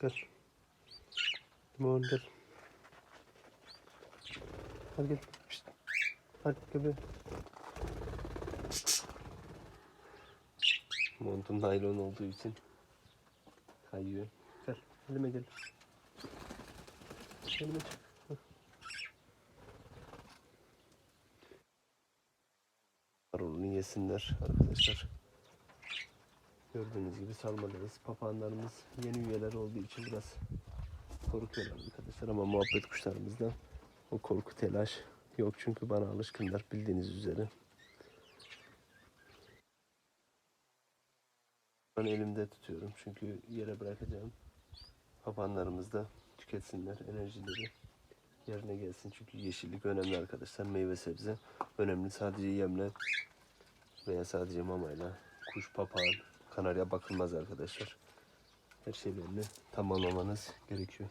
Gel. Limon gel. Hadi gel. Şşt. Hadi gel buraya. Montum naylon olduğu için kayıyor. Gel. Elime gel. Elime çık. Marulunu yesinler arkadaşlar. Gördüğünüz gibi salmalıyız. Papağanlarımız yeni üyeler olduğu için biraz korkuyorlar arkadaşlar ama muhabbet kuşlarımızda o korku telaş yok çünkü bana alışkınlar bildiğiniz üzere. Ben elimde tutuyorum çünkü yere bırakacağım. Papağanlarımız da tüketsinler enerjileri yerine gelsin. Çünkü yeşillik önemli arkadaşlar. Meyve sebze önemli. Sadece yemle veya sadece mamayla kuş, papağan, kanarya bakılmaz arkadaşlar. Her şeylerini tamamlamanız gerekiyor.